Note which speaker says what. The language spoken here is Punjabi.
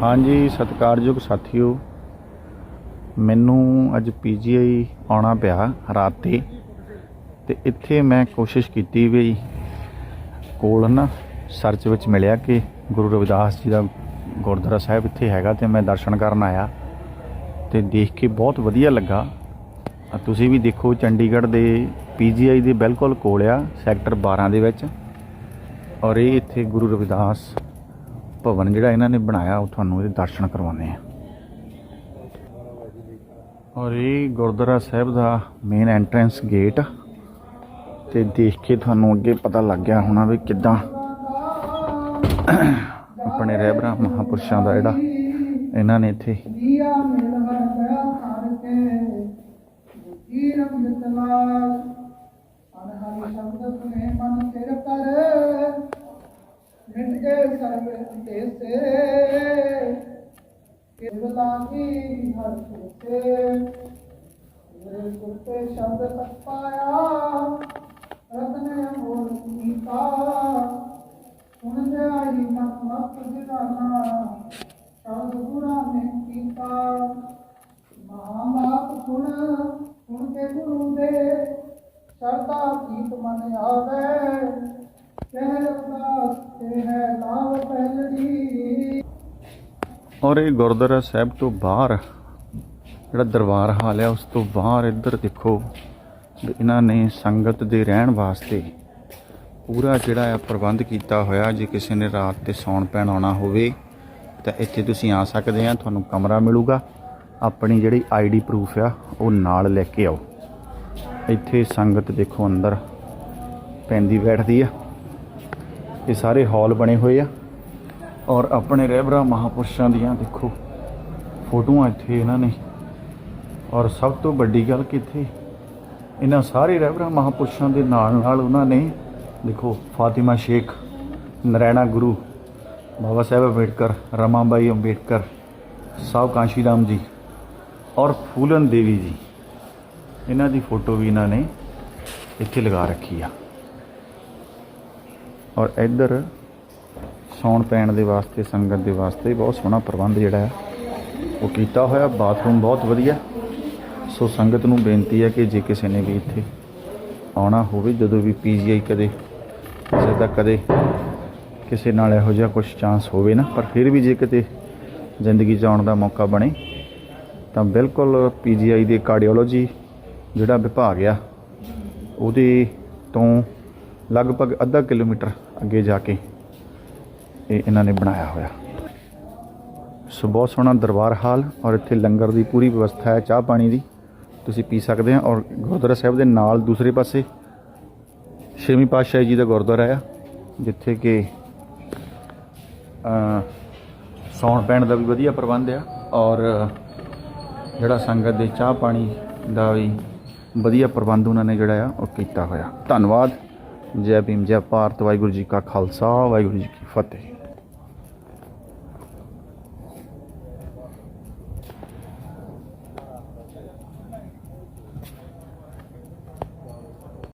Speaker 1: ਹਾਂਜੀ, ਸਤਿਕਾਰਯੋਗ ਸਾਥੀਓ, ਮੈਨੂੰ ਅੱਜ ਪੀਜੀਆਈ ਆਉਣਾ ਪਿਆ ਰਾਤ ਤੇ ਤੇ ਇੱਥੇ ਮੈਂ ਕੋਸ਼ਿਸ਼ ਕੀਤੀ ਵੀ ਕੋਲ ਨਾ ਸਰਚ ਵਿੱਚ ਮਿਲਿਆ ਕਿ ਗੁਰੂ ਰਵਿਦਾਸ ਜੀ ਦਾ ਗੁਰਦੁਆਰਾ ਸਾਹਿਬ ਇੱਥੇ ਹੈਗਾ ਤੇ ਮੈਂ ਦਰਸ਼ਨ ਕਰਨ ਆਇਆ, ਤੇ ਦੇਖ ਕੇ ਬਹੁਤ ਵਧੀਆ ਲੱਗਾ। ਤੁਸੀਂ ਵੀ ਦੇਖੋ, ਚੰਡੀਗੜ੍ਹ ਦੇ ਪੀਜੀਆਈ ਦੇ ਬਿਲਕੁਲ ਕੋਲ ਆ, ਸੈਕਟਰ 12 ਦੇ ਵਿੱਚ। ਔਰ ਇਹ ਇੱਥੇ ਗੁਰੂ ਰਵਿਦਾਸ ਭਵਨ ਜਿਹੜਾ ਇਹਨਾਂ ਨੇ ਬਣਾਇਆ, ਉਹ ਤੁਹਾਨੂੰ ਇਹਦੇ ਦਰਸ਼ਨ ਕਰਵਾਉਂਦੇ ਆ ਔਰ ਇਹ ਗੁਰਦੁਆਰਾ ਸਾਹਿਬ ਦਾ ਮੇਨ ਐਂਟਰੈਂਸ ਗੇਟ ਤੇ ਦੇਖ ਕੇ ਤੁਹਾਨੂੰ ਅੱਗੇ ਪਤਾ ਲੱਗ ਗਿਆ ਹੋਣਾ ਵੀ ਕਿੱਦਾਂ ਆਪਣੇ ਰਹਿਬਰਾਂ ਮਹਾਪੁਰਸ਼ਾਂ ਦਾ ਜਿਹੜਾ ਇਹਨਾਂ ਨੇ ਇੱਥੇ
Speaker 2: ਦੀਆ ਮਿਲ ਹਰ ਦਇਆ ਧਾਰ ਸ਼ਬਦ ਸੁਨੇ ਮਨ ਸਿਰ ਕਰ ਮਿਟ ਕੇ ਸਰਬ ਤੇ ਸੇ ਕੇਵਲਾ ਕੀ ਹਰ ਸੇ ਮੇਰੇ ਸੁਰ ਸ਼ਬਦ ਸਤ ਪਾਇਆ ਰਤਨ ਅਮੋਲ ਕੀਤਾ ਸੁਣ ਜਾਈ ਮਤ ਮਤ ਦਿਵਾਨਾ ਸ਼ਬਦ ਗੁਰਾਂ ਨੇ ਕੀਤਾ ਮਹਾਮਾਤ ਸੁਣ ਸੁਣ ਕੇ ਗੁਰੂ ਦੇ ਸਰਦਾ ਕੀਤ ਮਨ ਆਵੇ। ਕਹਿ ਅਰਦਾਸ ਤੇ ਹੈ ਲਾਭ ਪਹਿਲੜੀ
Speaker 1: ਔਰ ਇਹ ਗੁਰਦੁਆਰਾ ਸਾਹਿਬ ਤੋਂ ਬਾਹਰ, ਜਿਹੜਾ ਦਰਬਾਰ ਹਾਲ ਹੈ, ਉਸ ਤੋਂ ਬਾਹਰ ਇੱਧਰ ਦੇਖੋ ਇਹਨਾਂ ਨੇ ਸੰਗਤ ਦੇ ਰਹਿਣ ਵਾਸਤੇ ਪੂਰਾ ਜਿਹੜਾ ਆ ਪ੍ਰਬੰਧ ਕੀਤਾ ਹੋਇਆ, ਜੇ ਕਿਸੇ ਨੇ ਰਾਤ ਤੇ ਸੌਣ ਪੈਣ ਆਉਣਾ ਹੋਵੇ, ਤਾਂ ਇੱਥੇ ਤੁਸੀਂ ਆ ਸਕਦੇ ਆ, ਤੁਹਾਨੂੰ ਕਮਰਾ ਮਿਲੂਗਾ। ਆਪਣੀ ਜਿਹੜੀ ਆਈਡੀ ਪ੍ਰੂਫ ਆ, ਉਹ ਨਾਲ ਲੈ ਕੇ ਆਓ। ਇੱਥੇ ਸੰਗਤ ਦੇਖੋ ਅੰਦਰ ਪੈਂਦੀ ਬੈਠਦੀ ਆ। ਇਹ ਸਾਰੇ ਹਾਲ ਬਣੇ ਹੋਏ ਆ। ਔਰ ਆਪਣੇ ਰਹਿਬਰਾ ਮਹਾਪੁਰਸ਼ਾਂ ਦੀਆਂ ਦੇਖੋ ਫੋਟੋਆਂ ਇੱਥੇ ਇਹਨਾਂ ਨੇ। ਔਰ ਸਭ ਤੋਂ ਵੱਡੀ ਗੱਲ ਕਿ ਇੱਥੇ ਇਹਨਾਂ ਸਾਰੇ ਰਹਿਬਰਾ ਮਹਾਪੁਰਸ਼ਾਂ ਦੇ ਨਾਲ ਨਾਲ ਉਹਨਾਂ ਨੇ ਦੇਖੋ ਫਾਤਿਮਾ ਸ਼ੇਖ, ਨਰੈਣਾ ਗੁਰੂ, ਬਾਬਾ ਸਾਹਿਬ ਅੰਬੇਡਕਰ, ਰਮਾਬਾਈ ਅੰਬੇਡਕਰ ਸਾਹ ਕਾਂਸ਼ੀਰਾਮ ਜੀ ਔਰ ਫੂਲਨ ਦੇਵੀ ਜੀ। ਇਹਨਾਂ ਦੀ ਫੋਟੋ ਵੀ ਇਹਨਾਂ ਨੇ ਇੱਥੇ ਲਗਾ ਰੱਖੀ ਆ। ਔਰ ਇੱਧਰ ਸੌਣ ਪੈਣ ਦੇ ਵਾਸਤੇ, ਸੰਗਤ ਦੇ ਵਾਸਤੇ ਬਹੁਤ ਸੋਹਣਾ ਪ੍ਰਬੰਧ ਜਿਹੜਾ ਹੈ, ਉਹ ਕੀਤਾ ਹੋਇਆ। ਬਾਥਰੂਮ ਬਹੁਤ ਵਧੀਆ। ਸੋ ਸੰਗਤ ਨੂੰ ਬੇਨਤੀ ਹੈ ਕਿ ਜੇ ਕਿਸੇ ਨੇ ਵੀ ਇੱਥੇ ਆਉਣਾ ਹੋਵੇ, ਜਦੋਂ ਵੀ ਪੀਜੀਆਈ ਕਦੇ, ਕਿਸੇ ਦਾ ਕਦੇ ਕਿਸੇ ਨਾਲ ਇਹੋ ਜਿਹਾ ਕੁਝ ਚਾਂਸ ਹੋਵੇ ਨਾ, ਪਰ ਫਿਰ ਵੀ ਜੇ ਕਿਤੇ ਜ਼ਿੰਦਗੀ 'ਚ ਆਉਣ ਦਾ ਮੌਕਾ ਬਣੇ, ਤਾਂ ਬਿਲਕੁਲ ਪੀਜੀਆਈ ਦੇ ਕਾਰਡੀਓਲੋਜੀ ਜਿਹੜਾ ਵਿਭਾਗ ਆ, ਉਹਦੇ ਤੋਂ ਲਗਭਗ ਅੱਧਾ ਕਿਲੋਮੀਟਰ ਅੱਗੇ ਜਾ ਕੇ ਇਹ ਇਹਨਾਂ ਨੇ ਬਣਾਇਆ ਹੋਇਆ। ਸੋ ਬਹੁਤ ਸੋਹਣਾ ਦਰਬਾਰ ਹਾਲ ਔਰ ਇੱਥੇ ਲੰਗਰ ਦੀ ਪੂਰੀ ਵਿਵਸਥਾ ਹੈ, ਚਾਹ ਪਾਣੀ ਦੀ। ਤੁਸੀਂ ਪੀ ਸਕਦੇ ਆ ਔਰ ਗੁਰਦੁਆਰਾ ਸਾਹਿਬ ਦੇ ਨਾਲ ਦੂਸਰੇ ਪਾਸੇ ਛੇਵੀਂ ਪਾਤਸ਼ਾਹੀ ਜੀ ਦਾ ਗੁਰਦੁਆਰਾ ਆ, ਜਿੱਥੇ ਕਿ ਅ ਸੌਣ ਪੈਣ ਦਾ ਵੀ ਵਧੀਆ ਪ੍ਰਬੰਧ ਆ ਔਰ ਜਿਹੜਾ ਸੰਗਤ ਦੇ ਚਾਹ ਪਾਣੀ ਦਾ ਵੀ ਵਧੀਆ ਪ੍ਰਬੰਧ ਉਹਨਾਂ ਨੇ ਜਿਹੜਾ ਆ, ਉਹ ਕੀਤਾ ਹੋਇਆ। ਧੰਨਵਾਦ। ਜੈ ਭੀਮ, ਜੈ ਭਾਰਤ। ਵਾਹਿਗੁਰੂ ਜੀ ਕਾ ਖਾਲਸਾ, ਵਾਹਿਗੁਰੂ ਜੀ ਕੀ ਫਤਿਹ।